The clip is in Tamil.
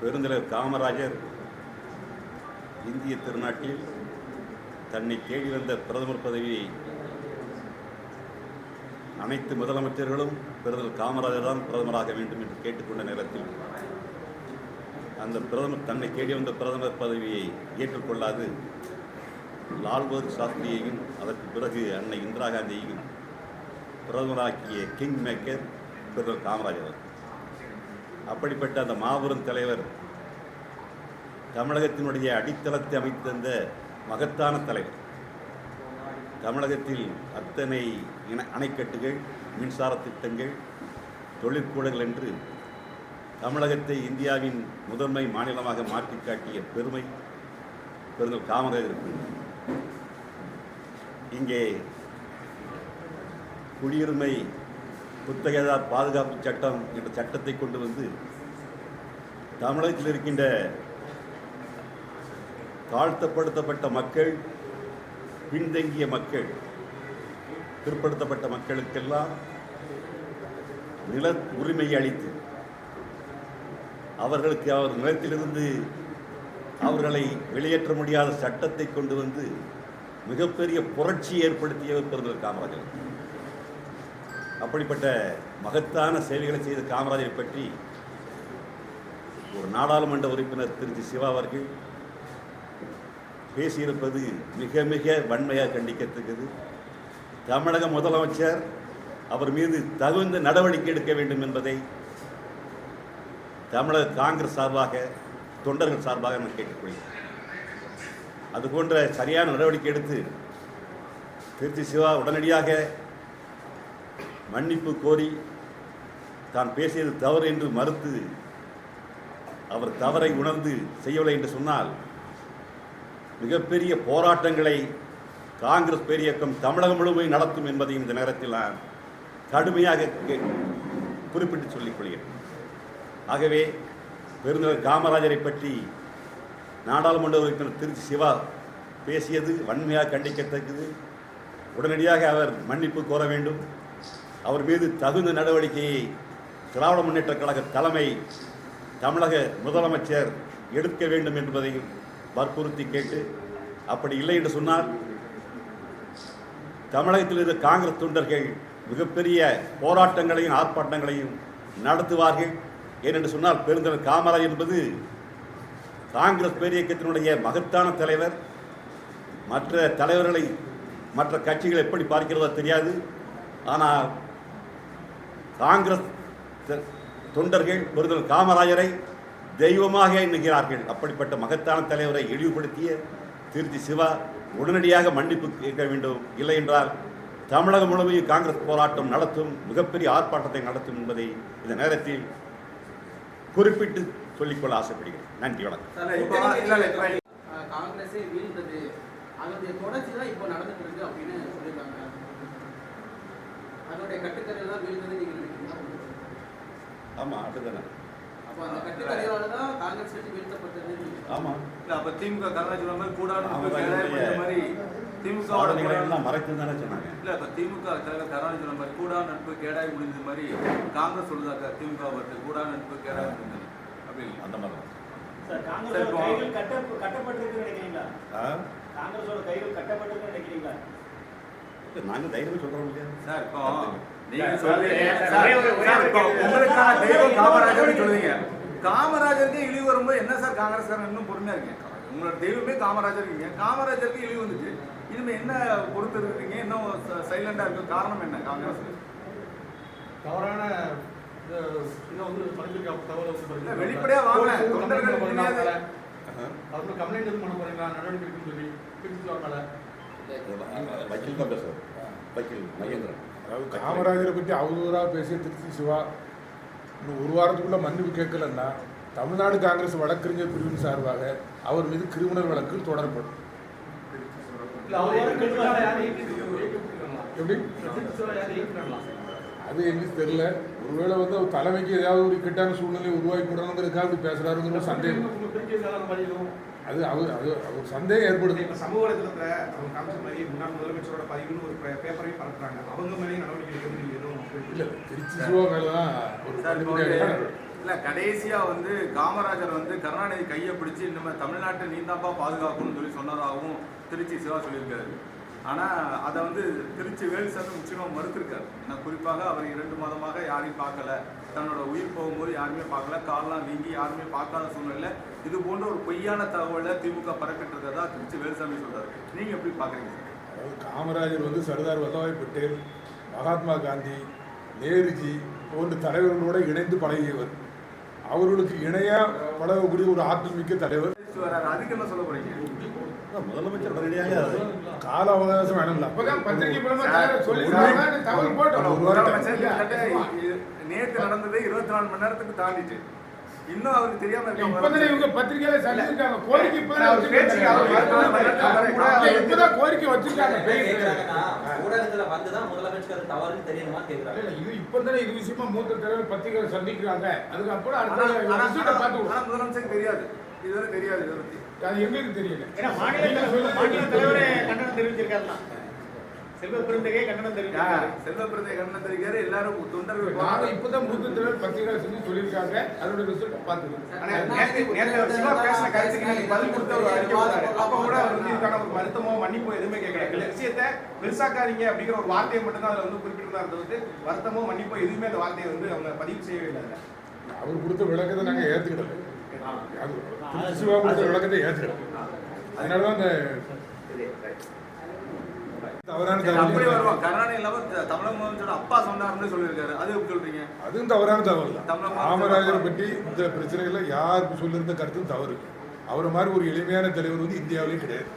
பெருந்தலைவர் காமராஜர் இந்திய திருநாட்டில் தன்னை தேடி வந்த பிரதமர் பதவியை அனைத்து முதலமைச்சர்களும் பிரதமர் காமராஜர் தான் பிரதமராக வேண்டும் என்று கேட்டுக்கொண்ட நேரத்தில் அந்த பிரதமர் தன்னை தேடி வந்த பிரதமர் பதவியை ஏற்றுக்கொள்ளாது லால் பகதூர் சாஸ்திரியையும் அதற்கு பிறகு அன்னை இந்திரா காந்தியையும் பிரதமராக்கிய கிங் மேக்கர் பிரதமர் காமராஜர் அப்படிப்பட்ட அந்த மாபெரும் தலைவர் தமிழகத்தினுடைய அடித்தளத்தை அமைத்து மகத்தான தலைவர். தமிழகத்தில் அத்தனை இன அணைக்கட்டுகள் மின்சார திட்டங்கள் தொழிற்கூடங்கள் என்று தமிழகத்தை இந்தியாவின் முதன்மை மாநிலமாக மாற்றி காட்டிய பெருமை பெருங்கள் காமராஜருக்கு இங்கே குடியுரிமை குத்தகைதார் பாதுகாப்பு சட்டம் என்ற சட்டத்தை கொண்டு வந்து தமிழகத்தில் இருக்கின்ற தாழ்த்தப்படுத்தப்பட்ட மக்கள் பின்தங்கிய மக்கள் பிற்படுத்தப்பட்ட மக்களுக்கெல்லாம் நில உரிமையை அளித்து அவர்களுக்கு அவர் நிலத்திலிருந்து அவர்களை வெளியேற்ற முடியாத சட்டத்தை கொண்டு வந்து மிகப்பெரிய புரட்சி ஏற்படுத்தியவர் பெருந்தர் காமராஜர். அப்படிப்பட்ட மகத்தான சேவைகளை செய்த காமராஜரை பற்றி ஒரு நாடாளுமன்ற உறுப்பினர் திருச்சி சிவா அவர்கள் பேசியிருப்பது மிக மிக வன்மையாக கண்டிக்கத்தக்கது. தமிழக முதலமைச்சர் அவர் மீது தகுந்த நடவடிக்கை எடுக்க வேண்டும் என்பதை தமிழக காங்கிரஸ் சார்பாக தொண்டர்கள் சார்பாக நான் கேட்டுக்கொள்கிறேன். அது போன்ற சரியான நடவடிக்கை எடுத்து திருச்சி சிவா உடனடியாக மன்னிப்பு கோரி தான் பேசியது தவறு என்று மறுத்து அவர் தவறை உணர்ந்து செய்யவில்லை என்று சொன்னால் மிகப்பெரிய போராட்டங்களை காங்கிரஸ் பேரியக்கம் தமிழகம் முழுவதும் நடத்தும் என்பதையும் இந்த நேரத்தில் நான் கடுமையாக கே- குறிப்பிட்டு சொல்லிக் கொள்கிறேன். ஆகவே பெருந்தலைவர் காமராஜரை பற்றி நாடாளுமன்ற உறுப்பினர் திருச்சி சிவா பேசியது வன்மையாக கண்டிக்கத்தக்கது. உடனடியாக அவர் மன்னிப்பு கோர வேண்டும். அவர் மீது தகுந்த நடவடிக்கையை திராவிட முன்னேற்ற கழக தலைமை தமிழக முதலமைச்சர் எடுக்க வேண்டும் என்பதையும் வற்புறுத்தி கேட்டு அப்படி இல்லை என்று சொன்னால் தமிழகத்தில் இருந்த காங்கிரஸ் தொண்டர்கள் மிகப்பெரிய போராட்டங்களையும் ஆர்ப்பாட்டங்களையும் நடத்துவார்கள். ஏனென்று சொன்னால் பெருந்தலைவர் காமராஜ் என்பது காங்கிரஸ் பேரியக்கத்தினுடைய மகத்தான தலைவர். மற்ற தலைவர்களை மற்ற கட்சிகள் எப்படி பார்க்கிறதோ தெரியாது. ஆனால் காங்கிரஸ் தொண்டர்கள் பெருந்தலைவர் காமராஜரை தெய்வமாக எண்ணுகிறார்கள். அப்படிப்பட்ட மகத்தான தலைவரை இழிவுபடுத்திய திருச்சி சிவா உடனடியாக மன்னிப்பு கேட்க வேண்டும். இல்லை என்றால் தமிழகம் முழுமையும் காங்கிரஸ் போராட்டம் நடத்தும் மிகப்பெரிய ஆர்ப்பாட்டத்தை நடத்தும் என்பதை இந்த நேரத்தில் குறிப்பிட்டு சொல்லிக்கொள்ள ஆசைப்படுகிறேன். நன்றி வணக்கம். காங்கிரஸே வீழ்ந்தது. அதனுடைய தொடர்ச்சி தான் இப்போ நடந்துட்டு இருக்கு அப்படின்னு அதனுடைய கட்டுக்கதையில் தான் வீழ்ந்தது நீங்க நினைக்கிறீங்களா? ஆமாம் அப்படிதானே. அப்போ அந்த கட்டுக்கதையால தான் காங்கிரஸ் கட்சி வீழ்த்தப்பட்டது ஆமாம் இல்ல, அப்ப திமுக கருணாநிதி மாதிரி கூடாது அவங்க திமுக மறைத்து தானே சொன்னாங்க. இல்ல இப்ப திமுக தலைவர் கருணாநிதி சொன்ன மாதிரி கூடா நட்பு கேடாய் முடிஞ்சது மாதிரி காங்கிரஸ் சொல்லுதாக்கா திமுக பற்றி கூடா நட்பு கேடாய் முடிஞ்சது அப்படி இல்லை. அந்த மாதிரி தான். இப்போ- கைகள் கட்ட கட்டப்பட்டிருக்குன்னு நினைக்கிறீங்களா? காங்கிரஸோட கைகள் கட்டப்பட்டிருக்குன்னு நினைக்கிறீங்களா? நாங்க தைரியமா சொல்றோம் இல்லையா? சார் இப்போ உங்களுக்கான தெய்வம் சொல்லுவீங்க காமராஜருக்கு இழிவு வரும்போது என்ன சார் காங்கிரஸ்காரன் இன்னும் பொறுமையா இருக்கீங்க? உங்களோட தெய்வமே காமராஜர் இருக்கீங்க. காமராஜருக்கு இழிவு வந்துச்சு. இனிமே என்ன பொறுத்து இருக்கீங்க இன்னும் சைலண்டா இருக்க காரணம் என்ன காங்கிரஸ் தவறான வெளிப்படையா வாங்க. போலீஸ் எதுவும் தொண்டர்கள் கம்ப்ளைண்ட் எதுவும் பண்ண போறீங்களா? நடவடிக்கை சொல்லி திருச்சி வரல வக்கீல் தான் பேசுறோம் வக்கீல் மகேந்திரன். அதாவது காமராஜரை பற்றி அவதூறாக பேசிய திருச்சி சிவா இன்னும் ஒரு வாரத்துக்குள்ள மன்னிப்பு கேட்கலன்னா தமிழ்நாடு காங்கிரஸ் வழக்கறிஞர் பிரிவின் சார்பாக அவர் மீது கிரிமினல் வழக்கு தொடரப்படும். எப்படி? அது எங்களுக்கு தெரியல. ஒருவேளை வந்து அவர் தலைமைக்கு ஏதாவது ஒரு கிட்டான சூழ்நிலை உருவாக்கி கொடுறதுக்காக அப்படி பேசுறாருங்கிற சந்தேகம். மாதிரி அது அவர் அது ஒரு சந்தேகம் ஏற்படுது. இப்ப சமூக வலைதளத்துல அவங்க காமிச்ச மாதிரி முன்னாள் முதலமைச்சரோட பதிவுன்னு ஒரு பேப்பரையும் பரப்புறாங்க. அவங்க மேலேயும் நடவடிக்கை நீங்க எதுவும்? இல்ல திருச்சி சிவா மேல தான் ஒரு இல்ல கடைசியா வந்து காமராஜர் வந்து கருணாநிதி கையை பிடிச்சு இனிமே தமிழ்நாட்டை நீந்தாப்பா பாதுகாக்கணும்னு சொல்லி சொன்னதாகவும் திருச்சி சிவா சொல்லியிருக்காரு. ஆனா அதை வந்து திருச்சி வேல்சாமி முற்றிலும் மறுத்திருக்காரு. ஏன்னா குறிப்பாக அவர் இரண்டு மாதமாக யாரையும் பார்க்கல. தன்னோட உயிர் போகும்போது யாருமே பார்க்கல. கால்லாம் வீங்கி யாருமே பார்க்காத சூழ்நிலை இது போன்ற ஒரு பொய்யான தகவலை திமுக பரப்பிட்டு திருச்சி வேலுசாமி சொல்றாரு. நீங்க எப்படி சார் அதாவது காமராஜர் வந்து சர்தார் வல்லபாய் பட்டேல் மகாத்மா காந்தி நேருஜி போன்ற தலைவர்களோட இணைந்து பழகியவர். அவர்களுக்கு இணையா பழகக்கூடிய ஒரு ஆற்றல் மிக்க தலைவர். அதுக்கு என்ன சொல்ல போறீங்க? முதலமைச்சர் உடனடியாக கால அவகாசம் வேணும்ல. அப்பதான் பத்திரிகை மூலமா சார், தகவல் சொல்லிருக்காங்க, போட்டோம். நேத்து நடந்தது இருபத்தி நாலு மணி நேரத்துக்கு தாண்டிட்டு. இன்னும் அவருக்கு தெரியாம இவங்க பத்திரிகையில சொல்லியிருக்காங்க. கோரிக்கை இப்பதானே கோரிக்கை வச்சிருக்காங்க. ஊடகத்துல வந்துதான் முதலமைச்சர் தவறுன்னு தெரியுமா கேக்குறாங்க இல்ல, இது இப்பதானே இது விஷயமா மூத்த தலைவர் பத்திரிகை சந்திக்கிறாங்க. அதுக்கப்புறம் அடுத்த பார்த்து முதலமைச்சருக்கு தெரியாது. இதுவரை தெரியாது இதை பத்தி. அது எங்களுக்கு தெரியல ஏன்னா மாநில தலைவர் மாநில தலைவரே கண்டனம் தெரிவிச்சிருக்காருலாம் செல்வ கண்டனம் யார்? தெரிவிச்சிருக்காரு செல்வப்பிரதை கண்ணன் தெரிவிக்காரு எல்லாரும் தொண்டர்கள் நாங்க இப்பதான் மூத்த தலைவர் பத்திரிகை சொல்லியிருக்காங்க அதோட கருத்துக்கு நீங்க பதில் கொடுத்த ஒரு அறிக்கை விட்டாரு. அப்ப கூட அவர் வந்து இதுக்கான ஒரு வருத்தமோ மன்னிப்போ எதுவுமே கேட்கல விஷயத்தை பெருசாக்காதீங்க அப்படிங்கிற ஒரு வார்த்தையை மட்டும் தான் அதுல வந்து குறிப்பிட்டிருந்தாரு தவிர்த்து வருத்தமோ மன்னிப்போ எதுவுமே அந்த வார்த்தையை வந்து அவங்க பதிவு செய்யவே இல்லை. அவர் கொடுத்த விளக்கத்தை நாங்க ஏத்துக்கிடல அது திரு சிவா கொடுத்த விளக்கத்தை ஏத்துக்கிடல அதனாலதான் அந்த தவறான சரி, அப்படி தகவல் கருணாநிதி இல்லாம த- தமிழக முதலமைச்சரோட அப்பா சொன்னாருன்னு சொல்லியிருக்காரு அது எப்படி சொல்றீங்க அதுவும் தவறான தகவல் தான். தமிழக காமராஜரை பற்றி இந்த பிரச்சனைகள்ல யாருக்கு சொல்லியிருந்த கருத்தும் தவறு. அவர் மாதிரி ஒரு எளிமையான தலைவர் வந்து இந்தியாவிலே கிடையாது.